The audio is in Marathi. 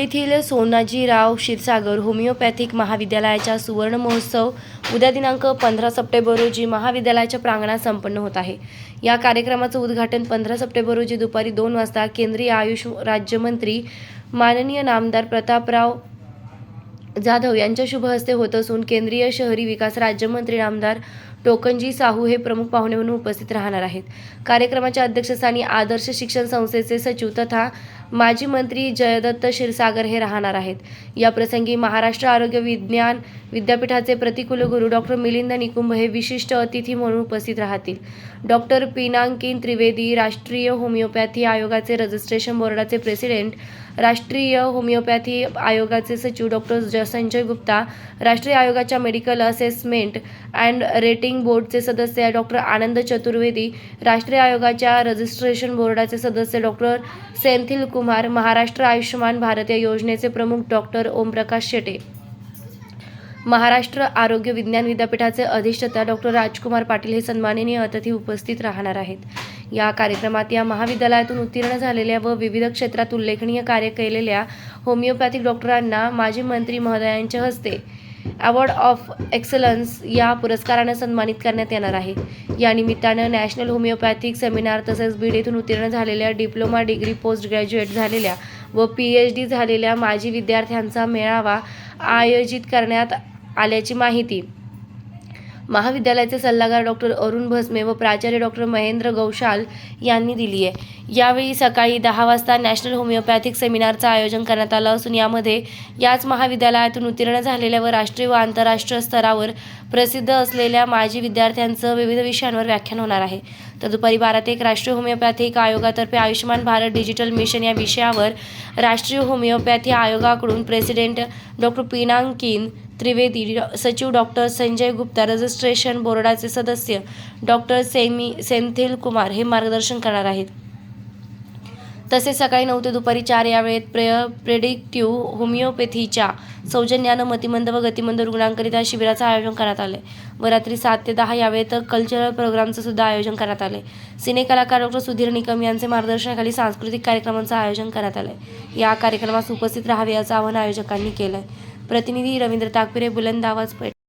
येथील सोनाजीराव क्षीरसागर होमिओपॅथिक महाविद्यालयाचा सुवर्ण महोत्सव उद्या दिनांक पंधरा सप्टेंबर रोजी महाविद्यालयाच्या प्रांगणात संपन्न होत आहे. या कार्यक्रमाचं उद्घाटन पंधरा सप्टेंबर रोजी दुपारी दोन वाजता केंद्रीय आयुष राज्यमंत्री माननीय नामदार प्रतापराव जाधव यांच्या शुभ हस्ते होत असून केंद्रीय शहरी विकास राज्यमंत्री नामदार टोकनजी साहू हे प्रमुख पाहुणे म्हणून उपस्थित राहणार आहेत. कार्यक्रमाच्या अध्यक्षस्थानी आदर्श शिक्षण संस्थेचे सचिव तथा माजी मंत्री जयदत्त क्षीरसागर हे राहणार आहेत. या प्रसंगी महाराष्ट्र आरोग्य विज्ञान विद्यापीठाचे प्रतिकुलगुरू डॉक्टर मिलिंद निकुंभ हे विशिष्ट अतिथी म्हणून उपस्थित राहतील. डॉक्टर पिनांकिन त्रिवेदी राष्ट्रीय होमिओपॅथी आयोगाचे रजिस्ट्रेशन बोर्डाचे प्रेसिडेंट राष्ट्रीय होमिओपॅथी आयोगाचे सचिव डॉक्टर संजय गुप्ता राष्ट्रीय आयोगाच्या मेडिकल असेसमेंट अँड रेटिंग बोर्डचे सदस्य डॉक्टर आनंद चतुर्वेदी राष्ट्रीय आयोगाच्या रजिस्ट्रेशन बोर्डाचे सदस्य डॉक्टर सेंथिल कुमार महाराष्ट्र आयुष्यमान भारत या योजनेचे प्रमुख डॉक्टर ओमप्रकाश शेटे. महाराष्ट्र आरोग्य विज्ञान विद्यापीठाचे अधिष्ठाता डॉक्टर राजकुमार पाटील हे सन्माननीय अतिथी उपस्थित राहणार आहेत. या कार्यक्रमात या महाविद्यालयातून उत्तीर्ण झालेल्या व विविध क्षेत्रात उल्लेखनीय कार्य केलेल्या होमिओपॅथिक डॉक्टरांना माजी मंत्री महोदयांच्या हस्ते अवॉर्ड ऑफ एक्सलन्स या पुरस्कारानं सन्मानित करण्यात येणार आहे. या निमित्तानं नॅशनल होमिओपॅथिक सेमिनार तसेच बीड येथून उत्तीर्ण झालेल्या डिप्लोमा डिग्री पोस्ट ग्रॅज्युएट झालेल्या व पी एच डी झालेल्या माजी विद्यार्थ्यांचा मेळावा आयोजित करण्यात आल्याची माहिती महाविद्यालयाचे सल्लागार डॉक्टर अरुण भस्मे व प्राचार्य डॉक्टर महेंद्र गौशाल यांनी दिली आहे. यावेळी सकाळी दहा वाजता नॅशनल होमिओपॅथिक सेमिनारचं आयोजन करण्यात आलं असून यामध्ये याच महाविद्यालयातून उत्तीर्ण झालेल्या व राष्ट्रीय व आंतरराष्ट्रीय स्तरावर प्रसिद्ध असलेल्या माजी विद्यार्थ्यांचं विविध विषयांवर व्याख्यान होणार आहे. तर दुपारी बारा ते एक राष्ट्रीय होमिओपॅथिक आयोगातर्फे आयुष्यमान भारत डिजिटल मिशन या विषयावर राष्ट्रीय होमिओपॅथी आयोगाकडून प्रेसिडेंट डॉक्टर पिनांकिन त्रिवेदी डॉ- सचिव डॉक्टर संजय गुप्ता रजिस्ट्रेशन बोर्डाचे सदस्य डॉक्टर सेमी सेंथिल कुमार हे मार्गदर्शन करणार आहेत. तसेच सकाळी नऊ ते दुपारी चार या वेळेत प्रे प्रेडिक्टिव्ह होमिओपॅथीच्या सौजन्यानं मतिमंद व गतिमंद रुग्णांकरिता शिबिराचं आयोजन करण्यात आले व रात्री सात ते दहा या वेळेत कल्चरल प्रोग्रामचं सुद्धा आयोजन करण्यात आले सिने कलाकार डॉक्टर सुधीर निकम यांचे मार्गदर्शनाखाली सांस्कृतिक कार्यक्रमांचं आयोजन करण्यात आलं या कार्यक्रमास उपस्थित राहावे याचं आवाहन आयोजकांनी केलंय. प्रतिनिधी रवींद्र ताकपिरे बुलंद आवाज पेठ